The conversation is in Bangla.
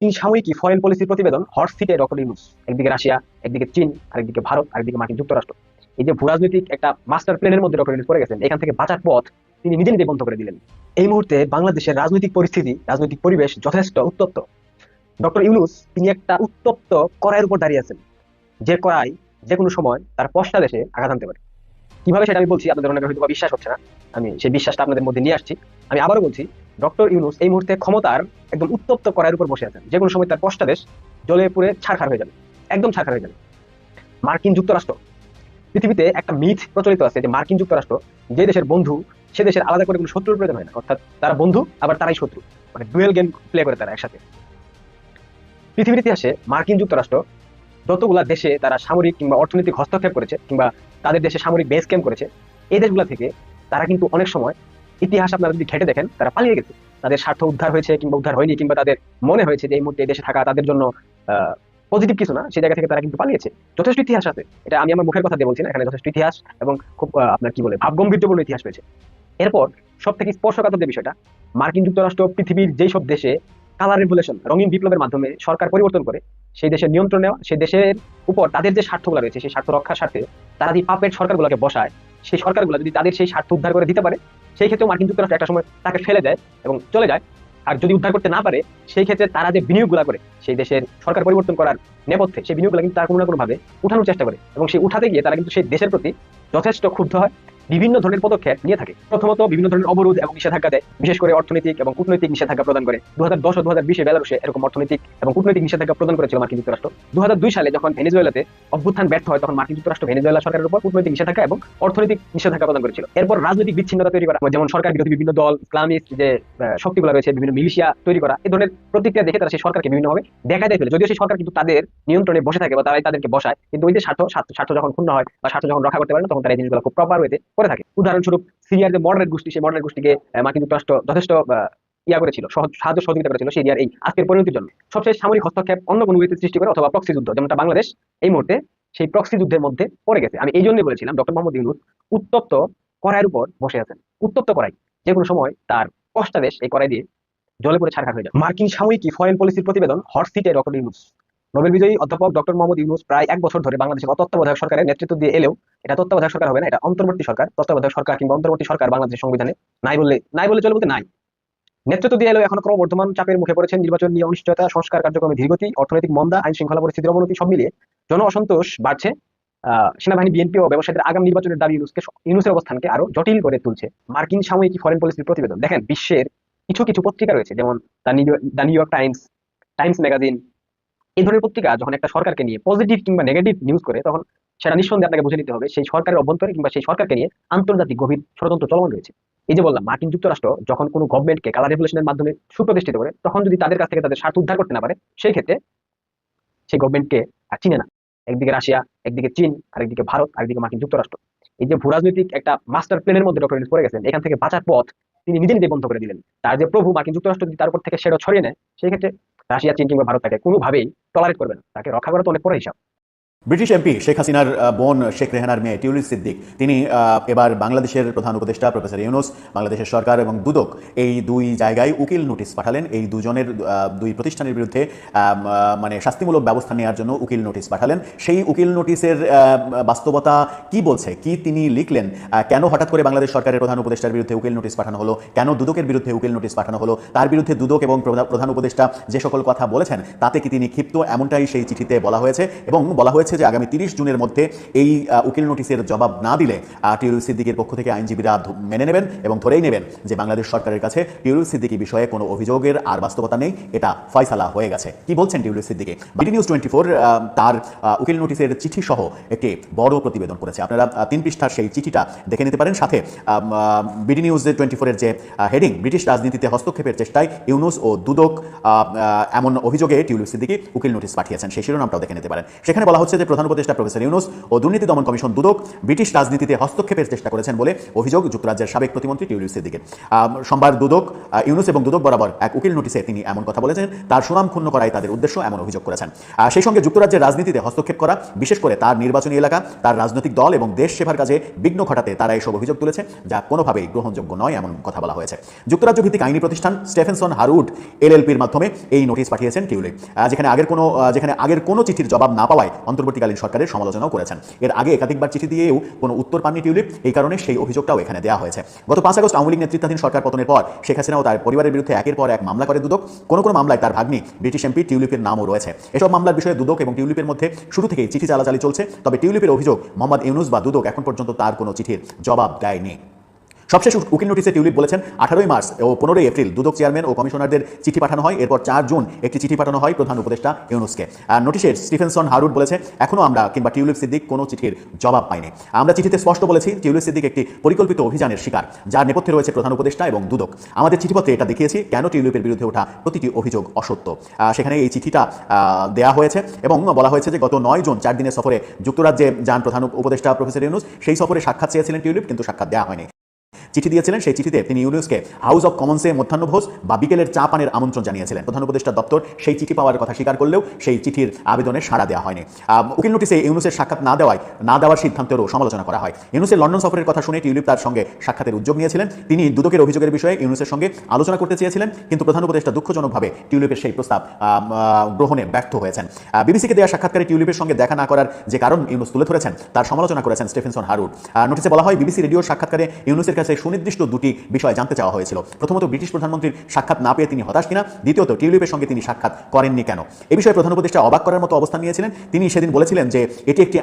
তিন সাময়িকী ফরেন পলিসি প্রতিবেদন হট সিটে ডক্টর ইউনুস, একদিকে রাশিয়া, একদিকে চীন, আরেকদিকে ভারত, আরেকদিকে মার্কিন যুক্তরাষ্ট্র। এই যে ভূরাজনৈতিক একটা মাস্টার প্ল্যানের মধ্যে ডক্টর ইউনুস পড়ে গেছেন, এখান থেকে বাঁচার পথ তিনি নিজে নিজে বন্ধ করে দিলেন। এই মুহূর্তে বাংলাদেশের রাজনৈতিক পরিস্থিতি, রাজনৈতিক পরিবেশ যথেষ্ট উত্তপ্ত। ডক্টর ইউনুস তিনি একটা উত্তপ্ত কড়াইয়ের উপর দাঁড়িয়ে আছেন, যে কড়াই যে কোনো সময় তার পশ্চা দেশে আঘাত আনতে পারে। কীভাবে সেটা আমি বলছি আপনাদের অনেকের হয়তো বিশ্বাস হচ্ছে না, আমি সেই বিশ্বাসটা আপনাদের মধ্যে নিয়ে আসছি। আমি আবারও বলছি ডক্টর ইউনুস এই মুহূর্তে ক্ষমতার একদম উত্তপ্ত কড়াইয়ের উপর বসে আছেন। যে কোনো সময় তার পশ্চা দেশ জলে পুরে ছাড়খার হয়ে যাবে। একদম ছাড়খার হয়ে যাবে। মার্কিন যুক্তরাষ্ট্র। পৃথিবীতে একটা মিথ প্রচলিত আছে যে মার্কিন যুক্তরাষ্ট্র যে দেশের বন্ধু, সে দেশের আলাদা করে কোনো শত্রুর প্রয়োজন হয় না। অর্থাৎ তারা বন্ধু, আবার তারাই শত্রু। মানে ডুয়েল গেম প্লে করে তারা একসাথে। পৃথিবীর ইতিহাসে মার্কিন যুক্তরাষ্ট্র যতগুলা দেশে তারা সামরিক কিংবা অর্থনৈতিক হস্তক্ষেপ করেছে কিংবা তাদের দেশে সামরিক বেস ক্যাম্প করেছে এই দেশগুলো থেকে তারা কিন্তু অনেক সময় ইতিহাস আপনারা যদি ঘেটে দেখেন, তারা পালিয়ে গেছে। তাদের স্বার্থ উদ্ধার হয়েছে কিংবা উদ্ধার হয়নি কিংবা তাদের মনে হয়েছে যে এই মুহূর্তে দেশে থাকা তাদের জন্য পজিটিভ কিছু না, সেই জায়গা থেকে তারা কিন্তু পালিয়েছে। যথেষ্ট ইতিহাস আছে। এটা আমি আমার মুখের কথা দিয়ে বলছি না, এখানে যথেষ্ট ইতিহাস এবং খুব আপনার কি বলে ভাবগম্ভীর্যপূর্ণ ইতিহাস রয়েছে। এরপর সব থেকে স্পর্শকাতর যে বিষয়টা, মার্কিন যুক্তরাষ্ট্র পৃথিবীর যেই সব দেশে কালার রেভুলেশন, রঙিন বিপ্লবের মাধ্যমে সরকার পরিবর্তন করে, সেই দেশের নিয়ন্ত্রণ নেওয়া, সেই দেশের উপর তাদের যে স্বার্থগুলো রয়েছে, সেই স্বার্থ রক্ষার স্বার্থে তারা যে পাপের সরকারগুলোকে বসায়, সেই সরকারগুলো যদি তাদের সেই স্বার্থ উদ্ধার করে দিতে পারে সেই ক্ষেত্রে মার্কিন যুক্তরাষ্ট্র একটা সময় তাকে ফেলে দেয় এবং চলে যায়। আর যদি উদ্ধার করতে না পারে, সেই ক্ষেত্রে তারা যে বিনিয়োগগুলো করে, সেই দেশের সরকার পরিবর্তন করার নেপথ্যে সেই বিনিয়োগগুলো কিন্তু তারা কোনো না কোনোভাবে উঠানোর চেষ্টা করে। এবং সেই উঠাতে গিয়ে তারা কিন্তু সেই দেশের প্রতি যথেষ্ট ক্ষুব্ধ হয়। বিভিন্ন ধরনের পদক্ষেপ নিয়ে থাকে। প্রথমত বিভিন্ন ধরনের অবরোধ এবং নিষেধাজ্ঞা দেয়, বিশেষ করে অর্থনৈতিক এবং কূটনৈতিক নিষেধাজ্ঞা প্রদান করে। দু হাজার দশ ও দু হাজার বিশে বেলারুশে এরকম অর্থনৈতিক এবং কূটনৈতিক নিষেধাজ্ঞা প্রদান করেছিল মার্কিন যুক্তরাষ্ট্র। দু হাজার দুই সালে যখন ভেনেজুয়েলাতে অভ্যুত্থান ব্যর্থ হয়, তখন মার্কিন যুক্তরাষ্ট্র ভেনেজুয়েলা সরকারের উপর কূটনৈতিক নিষেধাজ্ঞা এবং অর্থনৈতিক নিষেধাজ্ঞা প্রদান করেছিল। এরপর রাজনৈতিক বিচ্ছিন্নতা তৈরি করা, যেমন সরকার বিরোধী বিভিন্ন দল, ইসলামিস্ট যে শক্তিগুলো রয়েছে, বিভিন্ন মিলিশিয়া তৈরি করা এই ধরনের প্রতিক্রিয়া দেখে তারা সেই সরকারকে বিভিন্নভাবে দেখা দেয় যদিও সেই সরকার কিন্তু তাদের নিয়ন্ত্রণে বসে থাকে বা তারাই তাদেরকে বসায়, কিন্তু ওই যে স্বার্থ স্বার্থ যখন ক্ষুণ্ণ হয় বা স্বার্থ যখন রক্ষা করতে পারে না, তখন তারা এই জিনিসগুলো খুব প্রপার ওয়েতে করে থাকে। উদাহরণস্বরূপ সিরিয়ার যে মডারেট গোষ্ঠী, সেই মডারেট গোষ্ঠীকে মার্কিন যুক্তরাষ্ট্র যথেষ্ট ইয়া করেছিল সাহায্য সহযোগিতা করেছিল সিরিয়ার এই আজকের পরিণতির জন্য। সবশেষ সামরিক হস্তক্ষেপ অন্য কোনো সৃষ্টি করে অথবা প্রক্সি যুদ্ধ, যেমনটা বাংলাদেশ এই মুহূর্তে সেই প্রক্সি যুদ্ধের মধ্যে পড়ে গেছে। আমি এই জন্যই বলেছিলাম, ডক্টর মোহাম্মদ ইউনুস উত্তপ্ত কড়াইয়ের উপর বসে আছেন। উত্তপ্ত কড়াই, যে কোনো সময় তার কষ্টাদেশ এই কড়াই দিয়ে জলে পড়ে ছাড়খার হয়ে যায় মার্কিন সাময়িকী ফরেন পলিসির প্রতিবেদন হট সিটে ডক্টর ইউনুস নোবেল বিজয়ী অধ্যাপক ডক্টর মোহাম্মদ ইউনুস প্রায় এক বছর ধরে বাংলাদেশের তত্ত্বাবধায়ক সরকারের নেতৃত্ব দিয়ে এলেও এটা তত্ত্বাবধায়ক সরকার হবে না, এটা অন্তর্বর্তী সরকার। তত্ত্বাবধায়ক সরকার কিংবা অন্তর্বর্তী সরকার বাংলাদেশের সংবিধানে নাই বললে নাই বলে চলে বলতে নাই। নেতৃত্ব দিয়ে এলেও এখন ক্রমবর্ধমান চাপের মুখে পড়েছেন নির্বাচন নিয়ে অনিশ্চয়তা, সংস্কার কার্যক্রমে ধীরগতি, অর্থনৈতিক মন্দা, আইন শৃঙ্খলা পরিস্থিতির অবনতি সব মিলিয়ে জন অসন্তোষ বাড়ছে। সেনাবাহিনী বিএনপি ও ব্যবসায়ীদের আগাম নির্বাচনের দাবি ইউনুসকে ইউনুসের অবস্থানকে আরও জটিল করে তুলছে। মার্কিন সাময়িকী ফরেন পলিসির প্রতিবেদন। দেখেন, বিশ্বের কিছু কিছু পত্রিকা রয়েছে, যেমন the New York Times Times magazine এই ধরনের পত্রিকা যখন একটা সরকারকে নিয়ে পজিটিভ কিংবা নেগেটিভ নিউজ করে, তখন সেটা নিঃসন্দেহে আপনাকে বুঝে নিতে হবে সেই সরকারের অভ্যন্তরে কিংবা সেই সরকারকে নিয়ে আন্তর্জাতিক গভীর ষড়যন্ত্র চলমান রয়েছে। এই যে বললাম, মার্কিন যুক্তরাষ্ট্র যখন কোনো গভর্নমেন্টকে কালার রেভলিউশনের মাধ্যমে সুপ্রতিষ্ঠিত করে, তখন যদি তাদের কাছ থেকে তাদের স্বার্থ উদ্ধার করতে না পারে, সেই ক্ষেত্রে সেই গভর্নমেন্টকে আর চিনে না। একদিকে রাশিয়া, একদিকে চীন, আরেকদিকে ভারত, আরেকদিকে মার্কিন যুক্তরাষ্ট্র। এই যে ভূরাজনৈতিক একটা মাস্টার প্ল্যানের মধ্যে ডক্টর ইউনুস পড়ে গেছেন, এখান থেকে বাঁচার পথ তিনি নিজে নিজে বন্ধ করে দিলেন। তার যে প্রভু মার্কিন যুক্তরাষ্ট্র যদি তার উপর থেকে সেটা ছড়িয়ে নেয়, সেই ক্ষেত্রে রাশিয়া, চীন কিংবা ভারত তাকে কোনোভাবেই টলারেট করবে না। তাকে রক্ষা করা তো অনেক পরে হিসাব। ব্রিটিশ এমপি শেখ হাসিনার বোন শেখ রেহানার মেয়ে টিউলিস সিদ্দিক, তিনি এবার বাংলাদেশের প্রধান উপদেষ্টা প্রফেসর ইউনুস, বাংলাদেশের সরকার এবং দুদক এই দুই জায়গায় উকিল নোটিশ পাঠালেন। এই দুজনের দুই প্রতিষ্ঠানের বিরুদ্ধে মানে শাস্তিমূলক ব্যবস্থা নেওয়ার জন্য উকিল নোটিশ পাঠালেন। সেই উকিল নোটিশের বাস্তবতা কি বলছে? কি তিনি লিখলেন? কেন হঠাৎ করে বাংলাদেশ সরকারের প্রধান উপদেষ্টার বিরুদ্ধে উকিল নোটিশ পাঠানো হলো? কেন দুদকের বিরুদ্ধে উকিল নোটিশ পাঠানো হলো? তার বিরুদ্ধে দুদক এবং প্রধা- প্রধান উপদেষ্টা যে সকল কথা বলেছেন, তাতে কি তিনি ক্ষিপ্ত? এমনটাই সেই চিঠিতে বলা হয়েছে এবং বলা হয়েছে যে আগামী তিরিশ জুনের মধ্যে এই উকিল নোটিশের জবাব না দিলে টিউরুল সিদ্দিকের পক্ষ থেকে আইনজীবীরা মেনে নেবেন এবং ধরেই নেবেন যে বাংলাদেশ সরকারের কাছে টিউরুল সিদ্দিকি বিষয়ে কোনো অভিযোগের আর বাস্তবতা নেই। এটা ফয়সালা হয়ে গেছে। কি বলছেন টিউরুল Siddiqui? BD news twenty four তার উকিল নোটিশের চিঠি সহ একটি বড় প্রতিবেদন করেছে। আপনারা তিন পৃষ্ঠার সেই চিঠিটা দেখে নিতে পারেন। সাথে বিডি নিউজ টোয়েন্টি ফোরের যে হেডিং ব্রিটিশ রাজনীতিতে হস্তক্ষেপের চেষ্টায় ইউনুস ও দুদক এমন অভিযোগে টিউলিপ সিদ্দিকি উকিল নোটিশ পাঠিয়েছেন। সেই শিরোনামটাও দেখে নিতে পারেন। সেখানে বলা হচ্ছে যে ভারতের প্রধান উপদেষ্টা প্রফেসর ইউনুস ও দুর্নীতি দমন কমিশন দুদক ব্রিটিশ রাজনীতিতে হস্তক্ষেপের চেষ্টা করেছেন বলে অভিযোগ যুক্তরাজ্যের সাবেক প্রতিমন্ত্রী টিউলিপ সিদ্দিকের। সোমবার দুদক ইউনুস এবং দুদক বরাবর এক উকিল নোটিশে তিনি এমন কথা বলেছেন, তার সুনাম ক্ষুণ্ণ করাই তাদের উদ্দেশ্য এমন অভিযোগ করেছেন। সেই সঙ্গে যুক্তরাজ্যের রাজনীতিতে হস্তক্ষেপ করা, বিশেষ করে তার নির্বাচনী এলাকা, তার রাজনৈতিক দল এবং দেশ সেবার কাজে বিঘ্ন ঘটাতে তারা এসব অভিযোগ তুলেছে, যা কোনোভাবেই গ্রহণযোগ্য নয় এমন কথা বলা হয়েছে। যুক্তরাজ্য ভিত্তিক আইনি প্রতিষ্ঠান স্টেফেনসন হারুড এলএলপির মাধ্যমে এই নোটিশ পাঠিয়েছেন টিউলিপ। যেখানে আগের কোনো যেখানে আগের কোনো চিঠির জবাব না পাওয়ায় অন্তর্বর্তীকালীন সরকারের সমালোচনাও করেছেন। এর আগে একাধিকবার চিঠি দিয়েও কোনো উত্তর পাননি টিউলিপ, এই কারণে সেই অভিযোগটাও এখানে দেওয়া হয়েছে। গত পাঁচ আগস্ট আওয়ামী লীগ নেতৃত্বাধীন সরকার পতনের পর শেখ হাসিনা ও তার পরিবারের বিরুদ্ধে একের পর এক মামলা করে দুদক। কোনো কোনো মামলায় তার ভাগ্নি, ব্রিটিশ এমপি, টিউলিপের নামও রয়েছে। এসব মামলার বিষয়ে দুদক এবং টিউলিপের মধ্যে শুরু থেকেই চিঠি চালাচালি চলছে, তবে টিউলিপের অভিযোগ মোহাম্মদ ইউনুস বা দুদক এখন পর্যন্ত তার কোনো চিঠির জবাব দেয়নি। সবশেষ উকিল নোটিসে টিউলিপ বলেছেন, আঠারোই মার্চ ও পনেরোই এপ্রিল দুদক চেয়ারম্যান ও কমিশনারদের চিঠি পাঠানো হয়, এরপর চার জুন একটি চিঠি পাঠানো হয় প্রধান উপদেষ্টা ইউনুসকে। আর নোটিশের স্টিফেনসন হারুড বলেছে এখনও আমরা কিংবা টিউলিপ সিদ্দিক কোনো চিঠির জবাব পাইনি। আমরা চিঠিতে স্পষ্ট বলেছি, টিউলিপ সিদ্দিক একটি পরিকল্পিত অভিযানের শিকার, যার নেপথ্যে রয়েছে প্রধান উপদেষ্টা এবং দুদক। আমাদের চিঠিপত্রে এটা দেখিয়েছি, কেন টিউলিপের বিরুদ্ধে ওঠা প্রতিটি অভিযোগ অসত্য। সেখানে এই চিঠিটা দেয়া হয়েছে এবং বলা হয়েছে যে গত নয় জুন চার দিনের সফরে যুক্তরাজ্যে যান প্রধান উপদেষ্টা প্রফেসর ইউনুস, সেই সফরে সাক্ষাৎ চেয়েছিলেন টিউলিপ, কিন্তু সাক্ষাৎ দেওয়া হয়নি। চিঠি দিয়েছিলেন। সেই চিঠিতে তিনি ইউনুসকে হাউস অব কমন্সে মধ্যাহ্নভোজ বা বিকেলের চা পানের আমন্ত্রণ জানিয়েছিলেন। প্রধান উপদেষ্টা দপ্তর সেই চিঠি পাওয়ার কথা স্বীকার করলেও সেই চিঠির আবেদনে সাড়া দেওয়া হয়নি। উকিল নোটিসে ইউনুসের সাক্ষাৎ না দেওয়ায়, না দেওয়ার সিদ্ধান্তেরও সমালোচনা করা হয়। ইউনুসের লন্ডন সফরের কথা শুনে টিউলিপ তার সঙ্গে সাক্ষাতের উদ্যোগ নিয়েছিলেন। তিনি দুদকের অভিযোগের বিষয়ে ইউনুসের সঙ্গে আলোচনা করতে চেয়েছিলেন, কিন্তু প্রধান উপদেষ্টা দুঃখজনকভাবে টিউলিপের সেই প্রস্তাব গ্রহণে ব্যর্থ হয়েছেন। বিবিসিকে দেওয়া সাক্ষাৎকারে টিউলিপের সঙ্গে দেখা না করার যে কারণ ইউনুস তুলে ধরেছেন, তার সমালোচনা করেছেন স্টেফেনসন হারুড নোটিসে বলা হয়, বিবিসি রেডিওর সাক্ষাৎকারে ইউনুসের কাছে সুনির্দিষ্ট দুটি বিষয় জানতে চাওয়া হয়েছিল। প্রথমত, ব্রিটিশ প্রধানমন্ত্রীর সাক্ষাৎ না পেয়ে তিনি হতাশ কিনা? দ্বিতীয়ত, টিউলিপের সঙ্গে তিনি সাক্ষাৎ করেননি কেন? এ বিষয়ে প্রধান উপদেষ্টা অবাক করার মতো অবস্থান নিয়েছিলেন। তিনি সেদিন বলেছিলেন যে, এটি একটি